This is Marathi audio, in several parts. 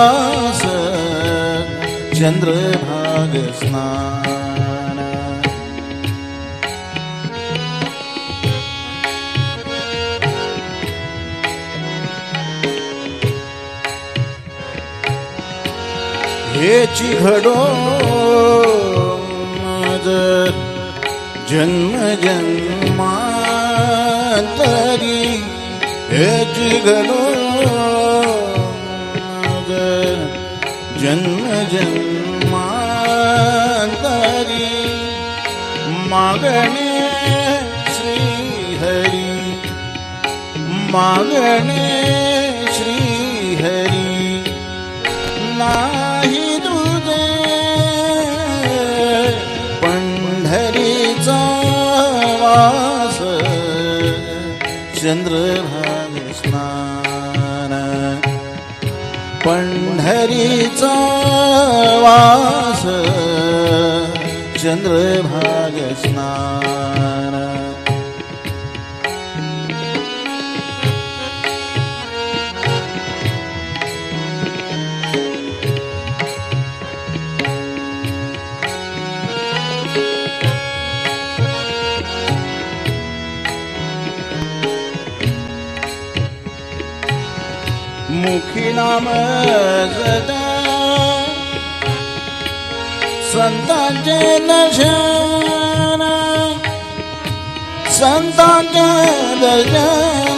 वास चंद्रभाग स्नान हेची घडो मज जन्म जन्मांतरी जन्मांतरी मागणे श्रीहरी मागणे श्रीहरी नाही तुझे पंढरीचा वास चंद्रभाग स्नान हरीचा वास चंद्रभाग स्नान. नाम जदा संतांचे दर्शन संतांचे दर्शन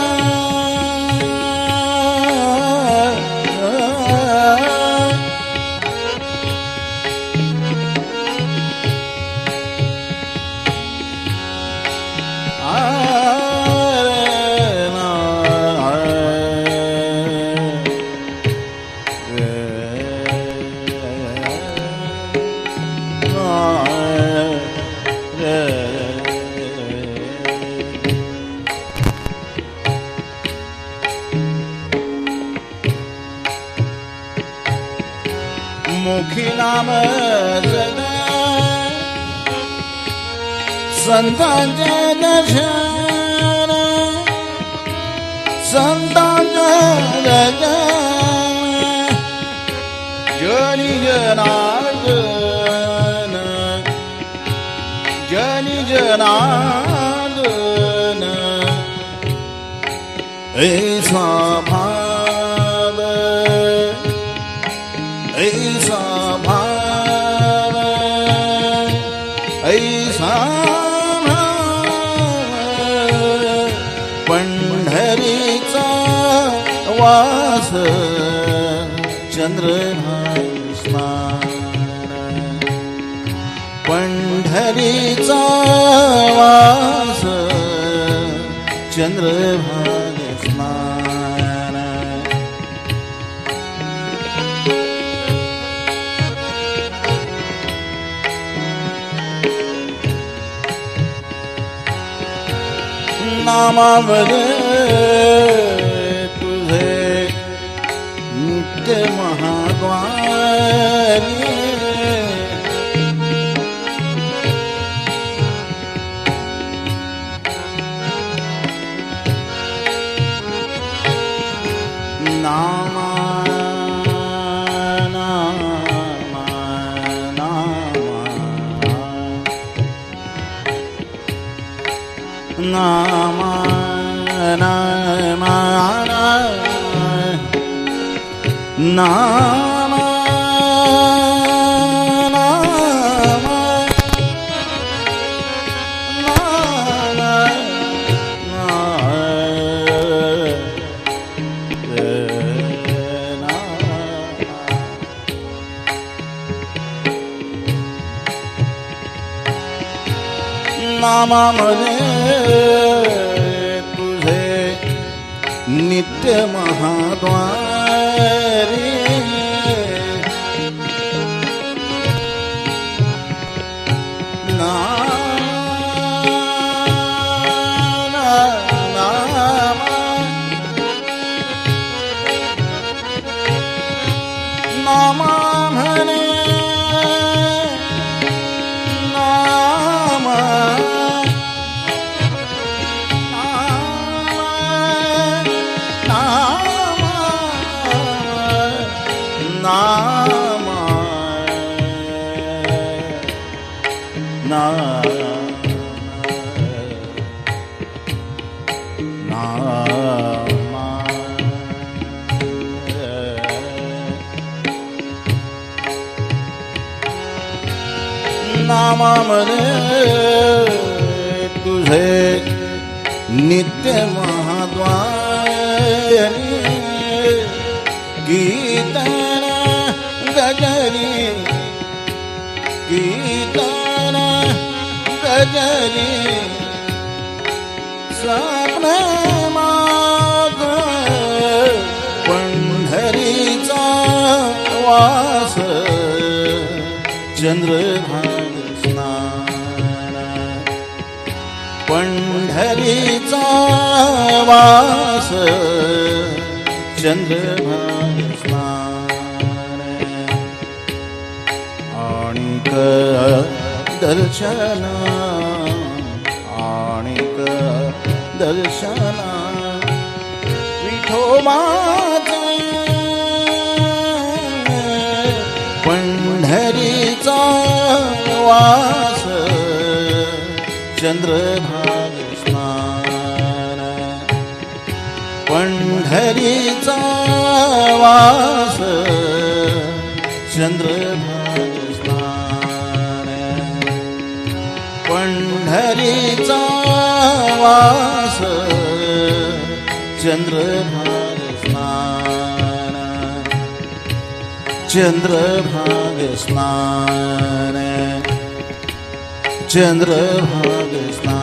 मुखी नाम जगा संतांचे दर्शन संतांचे दर्शन जनी जनार्दन जनी जनार्दन वास चंद्र पंढरीचा वास चंद्र नामावर नामा नामा नामा नामामध्ये तुझे नित्य महाद्वारी. नामा. नामा नाम नाम नामामध्ये तुझे नित्य महाद्वारी गीता गजरी स्वप्न माग पंढरीचा वास चंद्रभाग स्नान पंढरीचा वास चंद्रभाग स्नान आणिक दर्शना दर्शना विठोबाचे पंढरीचा वास चंद्रभाग स्नान पंढरीचा वास चंद्रभाग चंद्रभाग स्नान चंद्रभाग स्नान. चंद्रभाग स्नान